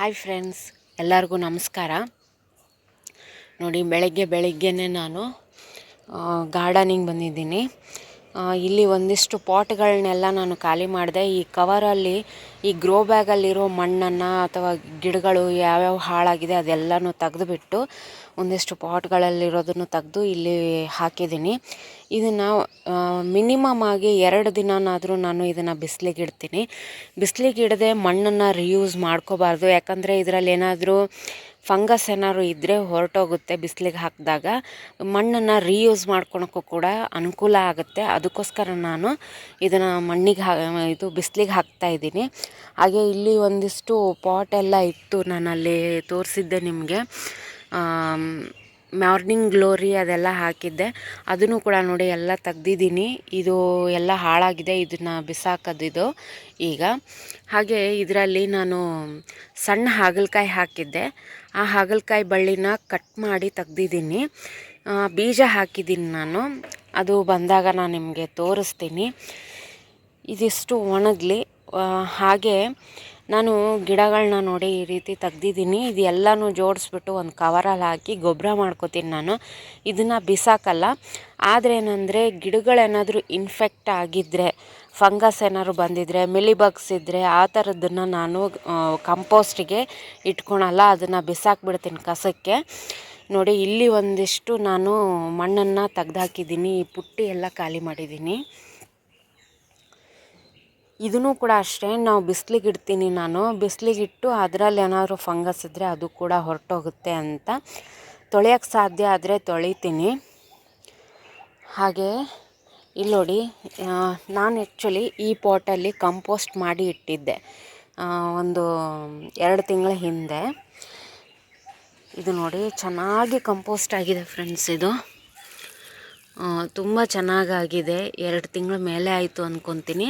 Hi friends, ಎಲ್ಲರಿಗೂ ನಮಸ್ಕಾರ. ನೋಡಿ, ಬೆಳಗ್ಗೆ ಬೆಳಗ್ಗೆನೇ ನಾನು ಗಾರ್ಡನಿಂಗ್ ಬಂದಿದ್ದೀನಿ. ಇಲ್ಲಿ ಒಂದಿಷ್ಟು ಪಾಟ್ಗಳನ್ನೆಲ್ಲ ನಾನು ಖಾಲಿ ಮಾಡಿದೆ. ಈ ಕವರಲ್ಲಿ ಈ ಗ್ರೋ ಬ್ಯಾಗಲ್ಲಿರೋ ಮಣ್ಣನ್ನು ಅಥವಾ ಗಿಡಗಳು ಯಾವ್ಯಾವ ಹಾಳಾಗಿದೆ ಅದೆಲ್ಲನೂ ತೆಗೆದುಬಿಟ್ಟು ಒಂದಿಷ್ಟು ಪಾಟ್ಗಳಲ್ಲಿರೋದನ್ನು ತೆಗೆದು ಇಲ್ಲಿ ಹಾಕಿದ್ದೀನಿ. ಇದನ್ನು ಮಿನಿಮಮ್ ಆಗಿ ಎರಡು ದಿನನಾದರೂ ನಾನು ಇದನ್ನು ಬಿಸಿಲಿಗೆ ಇಡ್ತೀನಿ. ಬಿಸಿಲಿಗೆ ಇಡದೆ ಮಣ್ಣನ್ನು ರಿಯೂಸ್ ಮಾಡ್ಕೋಬಾರ್ದು. ಯಾಕಂದರೆ ಇದರಲ್ಲಿ ಏನಾದರೂ ಫಂಗಸ್ ಏನಾದ್ರು ಇದ್ದರೆ ಹೊರಟೋಗುತ್ತೆ ಬಿಸಿಲಿಗೆ ಹಾಕಿದಾಗ. ಮಣ್ಣನ್ನು ರೀಯೂಸ್ ಮಾಡ್ಕೊಳಕ್ಕೂ ಕೂಡ ಅನುಕೂಲ ಆಗುತ್ತೆ. ಅದಕ್ಕೋಸ್ಕರ ನಾನು ಇದನ್ನು ಮಣ್ಣಿಗೆ ಹಾ, ಇದು ಬಿಸಿಲಿಗೆ ಹಾಕ್ತಾ ಇದ್ದೀನಿ. ಹಾಗೆ ಇಲ್ಲಿ ಒಂದಿಷ್ಟು ಪಾಟ್ ಎಲ್ಲ ಇತ್ತು ನಾನು ಅಲ್ಲಿ ತೋರಿಸಿದ್ದೆ ನಿಮಗೆ. ಮಾರ್ನಿಂಗ್ ಗ್ಲೋರಿ ಅದೆಲ್ಲ ಹಾಕಿದ್ದೆ. ಅದನ್ನು ಕೂಡ ನೋಡಿ ಎಲ್ಲ ತೆಗ್ದಿದ್ದೀನಿ. ಇದು ಎಲ್ಲ ಹಾಳಾಗಿದೆ. ಇದನ್ನು ಬಿಸಾಕೋದಿದು ಈಗ. ಹಾಗೆ ಇದರಲ್ಲಿ ನಾನು ಸಣ್ಣ ಹಾಗಲಕಾಯಿ ಹಾಕಿದ್ದೆ. ಆ ಹಾಗಲಕಾಯಿ ಬಳ್ಳಿನ ಕಟ್ ಮಾಡಿ ತೆಗ್ದಿದ್ದೀನಿ. ಬೀಜ ಹಾಕಿದ್ದೀನಿ ನಾನು. ಅದು ಬಂದಾಗ ನಾನು ನಿಮಗೆ ತೋರಿಸ್ತೀನಿ. ಇದಿಷ್ಟು ಒಣಗಲಿ. ಹಾಗೆ ನಾನು ಗಿಡಗಳನ್ನ ನೋಡಿ ಈ ರೀತಿ ತೆಗ್ದಿದ್ದೀನಿ. ಇದು ಎಲ್ಲನೂ ಜೋಡಿಸ್ಬಿಟ್ಟು ಒಂದು ಕವರಲ್ಲಿ ಹಾಕಿ ಗೊಬ್ಬರ ಮಾಡ್ಕೋತೀನಿ ನಾನು. ಇದನ್ನು ಬಿಸಾಕಲ್ಲ. ಆದರೆ ಏನಂದರೆ ಗಿಡಗಳೇನಾದರೂ ಇನ್ಫೆಕ್ಟ್ ಆಗಿದ್ದರೆ ಫಂಗಸ್ ಏನಾದ್ರು ಬಂದಿದ್ದರೆ ಮಿಲಿಬಗ್ಸ್ ಇದ್ದರೆ ಆ ಥರದ್ದನ್ನು ನಾನು ಕಂಪೋಸ್ಟಿಗೆ ಇಟ್ಕೊಳಲ್ಲ. ಅದನ್ನು ಬಿಸಾಕ್ಬಿಡ್ತೀನಿ ಕಸಕ್ಕೆ. ನೋಡಿ, ಇಲ್ಲಿ ಒಂದಿಷ್ಟು ನಾನು ಮಣ್ಣನ್ನು ತೆಗ್ದಾಕಿದ್ದೀನಿ. ಈ ಪುಟ್ಟಿ ಎಲ್ಲ ಖಾಲಿ ಮಾಡಿದ್ದೀನಿ. ಇದನ್ನು ಕೂಡ ಅಷ್ಟೇ, ನಾವು ಬಿಸ್ಲಿಗೆ ಇಡ್ತೀನಿ ನಾನು. ಬಿಸಿಲಿಗಿಟ್ಟು ಅದರಲ್ಲಿ ಏನಾದರೂ ಫಂಗಸ್ ಇದ್ದರೆ ಅದು ಕೂಡ ಹೊರಟೋಗುತ್ತೆ ಅಂತ ತೊಳೆಯೋಕ್ಕೆ ಸಾಧ್ಯ ಆದರೆ ತೊಳಿತೀನಿ. ಹಾಗೆ ಇಲ್ಲಿ ನೋಡಿ ನಾನು ಆ್ಯಕ್ಚುಲಿ ಈ ಪಾಟಲ್ಲಿ ಕಂಪೋಸ್ಟ್ ಮಾಡಿ ಇಟ್ಟಿದ್ದೆ. ಒಂದು ಎರಡು ತಿಂಗಳ ಹಿಂದೆ. ಇದು ನೋಡಿ, ಚೆನ್ನಾಗಿ ಕಂಪೋಸ್ಟ್ ಆಗಿದೆ ಫ್ರೆಂಡ್ಸ್ ಇದು. ತುಂಬ ಚೆನ್ನಾಗಾಗಿದೆ. ಎರಡು ತಿಂಗಳ ಮೇಲೆ ಆಯಿತು ಅಂದ್ಕೊತೀನಿ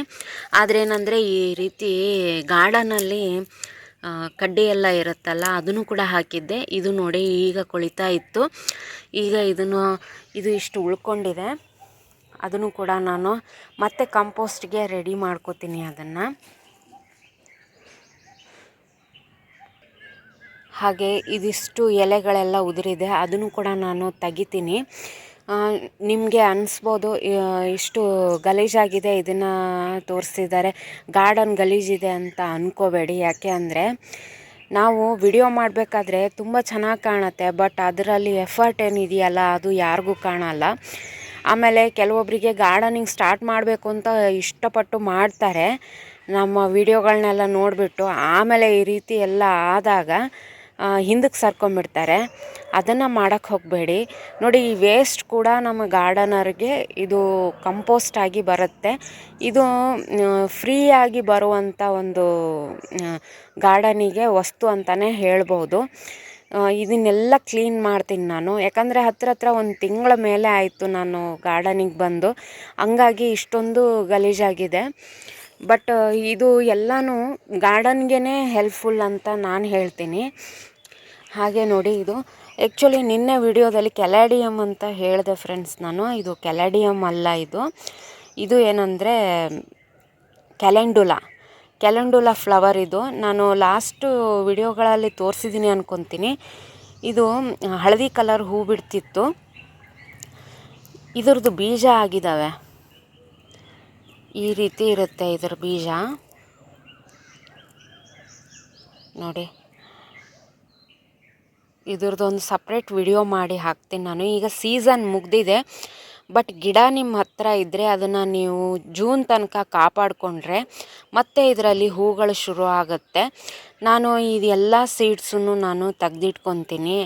ಆದರೆ ಏನಂದರೆ ಈ ರೀತಿ ಗಾರ್ಡನಲ್ಲಿ ಕಡ್ಡಿ ಎಲ್ಲ ಇರುತ್ತಲ್ಲ, ಅದನ್ನು ಕೂಡ ಹಾಕಿದ್ದೆ. ಇದು ನೋಡಿ ಈಗ ಕೊಳಿತಾ ಇತ್ತು. ಈಗ ಇದನ್ನು, ಇದು ಇಷ್ಟು ಉಳ್ಕೊಂಡಿದೆ. ಅದನ್ನು ಕೂಡ ನಾನು ಮತ್ತೆ ಕಂಪೋಸ್ಟ್ಗೆ ರೆಡಿ ಮಾಡ್ಕೋತೀನಿ ಅದನ್ನು. ಹಾಗೆ ಇದಿಷ್ಟು ಎಲೆಗಳೆಲ್ಲ ಉದುರಿದೆ. ಅದನ್ನು ಕೂಡ ನಾನು ತೆಗಿತೀನಿ. ನಿಮಗೆ ಅನಿಸ್ಬೋದು ಇಷ್ಟು ಗಲೀಜಾಗಿದೆ, ಇದನ್ನು ತೋರಿಸಿದ್ದಾರೆ, ಗಾರ್ಡನ್ ಗಲೀಜಿದೆ ಅಂತ ಅಂದ್ಕೋಬೇಡಿ ಯಾಕೆ ಅಂದರೆ, ನಾವು ವಿಡಿಯೋ ಮಾಡಬೇಕಾದ್ರೆ ತುಂಬ ಚೆನ್ನಾಗಿ ಕಾಣುತ್ತೆ, ಬಟ್ ಅದರಲ್ಲಿ ಎಫರ್ಟ್ ಏನಿದೆಯಲ್ಲ, ಅದು ಯಾರಿಗೂ ಕಾಣಲ್ಲ. ಆಮೇಲೆ ಕೆಲವೊಬ್ಬರಿಗೆ ಗಾರ್ಡನಿಂಗ್ ಸ್ಟಾರ್ಟ್ ಮಾಡಬೇಕು ಅಂತ ಇಷ್ಟಪಟ್ಟು ಮಾಡ್ತಾರೆ. ನಮ್ಮ ವಿಡಿಯೋಗಳನ್ನೆಲ್ಲ ನೋಡಿಬಿಟ್ಟು, ಆಮೇಲೆ ಈ ರೀತಿ ಎಲ್ಲ ಆದಾಗ ಹಿಂದಕ್ಕೆ ಸರ್ಕೊಂಬಿಡ್ತಾರೆ. ಅದನ್ನು ಮಾಡೋಕ್ಕೆ ಹೋಗಬೇಡಿ. ನೋಡಿ, ಈ ವೇಸ್ಟ್ ಕೂಡ ನಮ್ಮ ಗಾರ್ಡನರ್ಗೆ ಇದು ಕಂಪೋಸ್ಟ್ ಆಗಿ ಬರುತ್ತೆ. ಇದು ಫ್ರೀಯಾಗಿ ಬರುವಂಥ ಒಂದು ಗಾರ್ಡನಿಗೆ ವಸ್ತು ಅಂತಲೇ ಹೇಳ್ಬೋದು. ಇದನ್ನೆಲ್ಲ ಕ್ಲೀನ್ ಮಾಡ್ತೀನಿ ನಾನು. ಯಾಕಂದರೆ ಹತ್ರ ಹತ್ರ ಒಂದು ತಿಂಗಳ ಮೇಲೆ ಆಯಿತು ನಾನು ಗಾರ್ಡನಿಗೆ ಬಂದು. ಹಂಗಾಗಿ ಇಷ್ಟೊಂದು ಗಲೀಜಾಗಿದೆ. ಬಟ್ ಇದು ಎಲ್ಲನೂ ಗಾರ್ಡನ್ಗೆ ಹೆಲ್ಪ್ಫುಲ್ ಅಂತ ನಾನು ಹೇಳ್ತೀನಿ. ಹಾಗೆ ನೋಡಿ ಇದು. ಆ್ಯಕ್ಚುಲಿ ನಿನ್ನೆ ವಿಡಿಯೋದಲ್ಲಿ ಕೆಲಾಡಿಯಮ್ ಅಂತ ಹೇಳಿದೆ ಫ್ರೆಂಡ್ಸ್ ನಾನು. ಇದು ಕೆಲಾಡಿಯಮ್ ಅಲ್ಲ ಇದು. ಇದು ಏನಂದರೆ ಕ್ಯಾಲೆಂಡುಲಾ. ಕ್ಯಾಲೆಂಡುಲಾ ಫ್ಲವರ್ ಇದು. ನಾನು ಲಾಸ್ಟು ವಿಡಿಯೋಗಳಲ್ಲಿ ತೋರಿಸಿದ್ದೀನಿ ಅಂದ್ಕೊತೀನಿ ಇದು ಹಳದಿ ಕಲರ್ ಹೂ ಬಿಡ್ತಿತ್ತು. ಇದ್ರದ್ದು ಬೀಜ ಆಗಿದ್ದಾವೆ ಈ ರೀತಿ ಇರುತ್ತೆ ಇದರ ಬೀಜ. ನೋಡಿ. ಇದ್ರದ್ದು ಒಂದು ಸಪ್ರೇಟ್ ವಿಡಿಯೋ ಮಾಡಿ ಹಾಕ್ತೀನಿ ನಾನು. ಈಗ ಸೀಸನ್ ಮುಗ್ದಿದೆ ಬಟ್ ಗಿಡ ನಿಮ್ಮ ಹತ್ರ ಇದ್ದರೆ ಅದನ್ನು ನೀವು ಜೂನ್ ತನಕ ಕಾಪಾಡಿಕೊಂಡ್ರೆ ಮತ್ತೆ ಇದರಲ್ಲಿ ಹೂಗಳು ಶುರು ಆಗುತ್ತೆ. ನಾನು ಇದೆಲ್ಲ ಸೀಡ್ಸನ್ನು ನಾನು ತೆಗ್ದಿಟ್ಕೊತೀನಿ.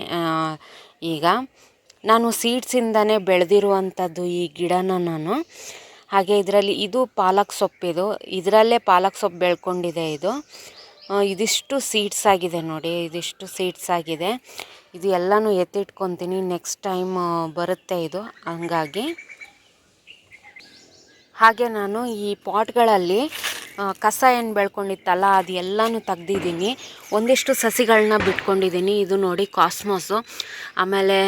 ಈಗ ನಾನು ಸೀಡ್ಸಿಂದನೇ ಬೆಳೆದಿರುವಂಥದ್ದು ಈ ಗಿಡನ ನಾನು. ಹಾಗೆ ಇದರಲ್ಲಿ ಇದು ಪಾಲಕ್ ಸೊಪ್ಪಿದು. ಇದರಲ್ಲೇ ಪಾಲಕ್ ಸೊಪ್ಪು ಬೆಳ್ಕೊಂಡಿದೆ ಇದು. ಇದಿಷ್ಟು ಸೀಡ್ಸ್ ಆಗಿದೆ ನೋಡಿ, ಇದಿಷ್ಟು ಸೀಡ್ಸ್ ಆಗಿದೆ. ಇದು ಎಲ್ಲನೂ ಎತ್ತಿಟ್ಕೊತೀನಿ ನೆಕ್ಸ್ಟ್ ಟೈಮ್ ಬರುತ್ತೆ ಇದು, ಹಂಗಾಗಿ. ಹಾಗೆ ನಾನು ಈ ಪಾಟ್ಗಳಲ್ಲಿ ಕಸ ಏನು ಬೆಳ್ಕೊಂಡಿತ್ತಲ್ಲ ಎಲ್ಲನೂ ತೆಗ್ದಿದ್ದೀನಿ. ಒಂದಿಷ್ಟು ಸಸಿಗಳನ್ನ ಬಿಟ್ಕೊಂಡಿದ್ದೀನಿ, ಇದು ನೋಡಿ ಕಾಸ್ಮೋಸು ಆಮೇಲೆ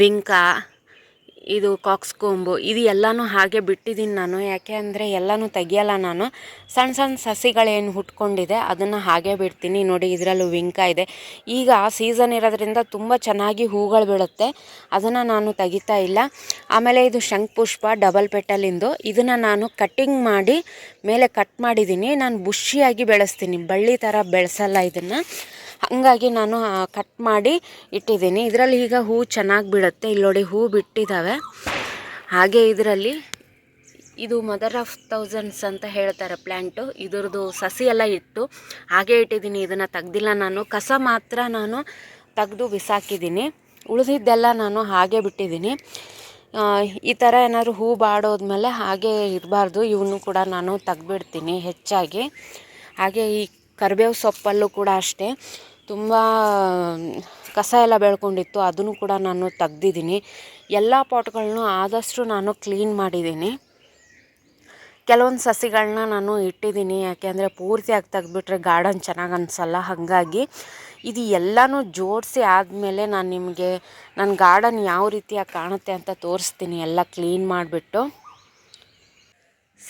ವಿಂಕ ಇದು ಕಾಕ್ಸ್ ಕೊಂಬು, ಇದು ಎಲ್ಲನೂ ಹಾಗೆ ಬಿಟ್ಟಿದ್ದೀನಿ ನಾನು. ಯಾಕೆ ಅಂದರೆ ಎಲ್ಲನೂ ತೆಗಿಯಲ್ಲ ನಾನು. ಸಣ್ಣ ಸಣ್ಣ ಸಸಿಗಳೇನು ಹುಟ್ಕೊಂಡಿದೆ, ಅದನ್ನು ಹಾಗೆ ಬಿಡ್ತೀನಿ. ನೋಡಿ, ಇದರಲ್ಲೂ ವಿಂಕ ಇದೆ. ಈಗ ಸೀಸನ್ ಇರೋದ್ರಿಂದ ತುಂಬ ಚೆನ್ನಾಗಿ ಹೂಗಳು ಬೀಳುತ್ತೆ. ಅದನ್ನು ನಾನು ತೆಗಿತಾ ಇಲ್ಲ. ಆಮೇಲೆ ಇದು ಶಂಖಪುಷ್ಪ ಡಬಲ್ ಪೆಟಲಿಂದು ಇದನ್ನು ನಾನು ಕಟ್ಟಿಂಗ್ ಮಾಡಿ, ಮೇಲೆ ಕಟ್ ಮಾಡಿದ್ದೀನಿ ನಾನು ಬುಷಿಯಾಗಿ ಬೆಳೆಸ್ತೀನಿ. ಬಳ್ಳಿ ಥರ ಬೆಳೆಸಲ್ಲ ಇದನ್ನು. ಹಾಗಾಗಿ ನಾನು ಕಟ್ ಮಾಡಿ ಇಟ್ಟಿದ್ದೀನಿ. ಇದರಲ್ಲಿ ಈಗ ಹೂ ಚೆನ್ನಾಗಿ ಬಿಡುತ್ತೆ ಇಲ್ಲಿ ನೋಡಿ ಹೂ ಬಿಟ್ಟಿದ್ದಾವೆ ಹಾಗೆ ಇದರಲ್ಲಿ ಇದು ಮದರ್ ಆಫ್ ತೌಸಂಡ್ಸ್ ಅಂತ ಹೇಳ್ತಾರೆ ಪ್ಲ್ಯಾಂಟು ಇದರದು ಸಸಿ ಎಲ್ಲ ಇಟ್ಟು ಹಾಗೆ ಇಟ್ಟಿದ್ದೀನಿ. ಇದನ್ನು ತೆಗ್ದಿಲ್ಲ ನಾನು. ಕಸ ಮಾತ್ರ ನಾನು ತೆಗೆದು ಬಿಸಾಕಿದ್ದೀನಿ. ಉಳಿದಿದ್ದೆಲ್ಲ ನಾನು ಹಾಗೆ ಬಿಟ್ಟಿದ್ದೀನಿ. ಈ ಥರ ಏನಾದರೂ ಹೂ ಬಾಡೋದ್ಮೇಲೆ ಹಾಗೆ ಇರಬಾರ್ದು. ಇವನು ಕೂಡ ನಾನು ತೆಗ್ದುಬಿಡ್ತೀನಿ ಹೆಚ್ಚಾಗಿ. ಹಾಗೆ ಈ ಕರಿಬೇವು ಸೊಪ್ಪಲ್ಲೂ ಕೂಡ ಅಷ್ಟೇ. ತುಂಬ, ಕಸ ಎಲ್ಲ ಬೆಳ್ಕೊಂಡಿತ್ತು, ಅದನ್ನು ಕೂಡ ನಾನು ತೆಗ್ದಿದ್ದೀನಿ. ಎಲ್ಲ ಪಾಟ್ಗಳನ್ನೂ ಆದಷ್ಟು ನಾನು ಕ್ಲೀನ್ ಮಾಡಿದ್ದೀನಿ. ಕೆಲವೊಂದು ಸಸಿಗಳನ್ನ ನಾನು ಇಟ್ಟಿದ್ದೀನಿ ಯಾಕೆಂದರೆ ಪೂರ್ತಿಯಾಗಿ ತೆಗ್ದುಬಿಟ್ರೆ ಗಾರ್ಡನ್ ಚೆನ್ನಾಗಿ ಅನಿಸಲ್ಲ, ಹಾಗಾಗಿ. ಇದು ಎಲ್ಲನೂ ಜೋಡಿಸಿ ಆದಮೇಲೆ ನಾನು ನಿಮಗೆ ನನ್ನ ಗಾರ್ಡನ್ ಯಾವ ರೀತಿಯಾಗಿ ಕಾಣುತ್ತೆ ಅಂತ ತೋರಿಸ್ತೀನಿ, ಎಲ್ಲ ಕ್ಲೀನ್ ಮಾಡಿಬಿಟ್ಟು.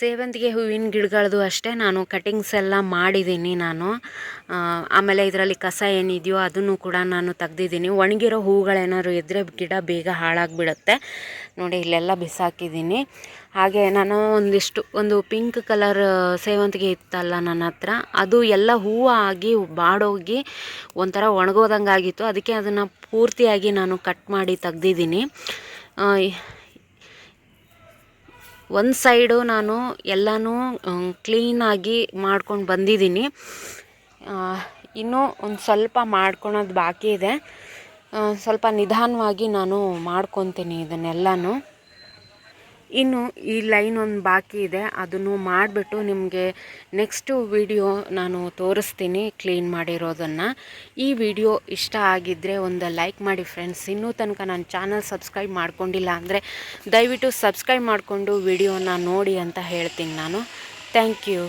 ಸೇವಂತಿಗೆ ಹೂವಿನ ಗಿಡಗಳದ್ದು ಅಷ್ಟೇ, ನಾನು ಕಟಿಂಗ್ಸ್ ಎಲ್ಲ ಮಾಡಿದ್ದೀನಿ ನಾನು. ಆಮೇಲೆ ಇದರಲ್ಲಿ ಕಸ ಏನಿದೆಯೋ ಅದನ್ನು ಕೂಡ ನಾನು ತೆಗ್ದಿದ್ದೀನಿ. ಒಣಗಿರೋ ಹೂಗಳೇನಾದ್ರು ಇದ್ದರೆ ಗಿಡ ಬೇಗ ಹಾಳಾಗಿಬಿಡುತ್ತೆ. ನೋಡಿ, ಇಲ್ಲೆಲ್ಲ ಬಿಸಾಕಿದ್ದೀನಿ. ಹಾಗೆ ನಾನು ಒಂದಿಷ್ಟು, ಒಂದು ಪಿಂಕ್ ಕಲರ್ ಸೇವಂತಿಗೆ ಇತ್ತಲ್ಲ ನನ್ನ ಹತ್ರ, ಅದು ಎಲ್ಲ ಹೂವು ಆಗಿ ಬಾಡೋಗಿ ಒಂಥರ ಒಣಗೋದಂಗೆ ಆಗಿತ್ತು ಅದಕ್ಕೆ ಅದನ್ನು ಪೂರ್ತಿಯಾಗಿ ನಾನು ಕಟ್ ಮಾಡಿ ತೆಗ್ದಿದ್ದೀನಿ. ಒಂದು ಸೈಡು ನಾನು ಎಲ್ಲನೂ ಕ್ಲೀನಾಗಿ ಮಾಡ್ಕೊಂಡು ಬಂದಿದ್ದೀನಿ. ಇನ್ನೂ ಒಂದು ಸ್ವಲ್ಪ ಮಾಡ್ಕೊಳೋದು ಬಾಕಿ ಇದೆ. ಸ್ವಲ್ಪ ನಿಧಾನವಾಗಿ ನಾನು ಮಾಡ್ಕೊತೀನಿ ಇದನ್ನೆಲ್ಲನೂ. ಇನ್ನು ಈ ಲೈನ್ ಒಂದು ಬಾಕಿ ಇದೆ, ಅದನ್ನು ಮಾಡಿಬಿಟ್ಟು ನಿಮಗೆ ನೆಕ್ಸ್ಟು ವಿಡಿಯೋ ನಾನು ತೋರಿಸ್ತೀನಿ ಕ್ಲೀನ್ ಮಾಡಿರೋದನ್ನು. ಈ ವಿಡಿಯೋ ಇಷ್ಟ ಆಗಿದ್ದರೆ ಒಂದು ಲೈಕ್ ಮಾಡಿ ಫ್ರೆಂಡ್ಸ್ ಇನ್ನೂ ತನಕ ನಾನು ಚಾನಲ್ ಸಬ್ಸ್ಕ್ರೈಬ್ ಮಾಡ್ಕೊಂಡಿಲ್ಲ ಅಂದರೆ ದಯವಿಟ್ಟು ಸಬ್ಸ್ಕ್ರೈಬ್ ಮಾಡಿಕೊಂಡು ವಿಡಿಯೋನ ನೋಡಿ ಅಂತ ಹೇಳ್ತೀನಿ ನಾನು. Thank you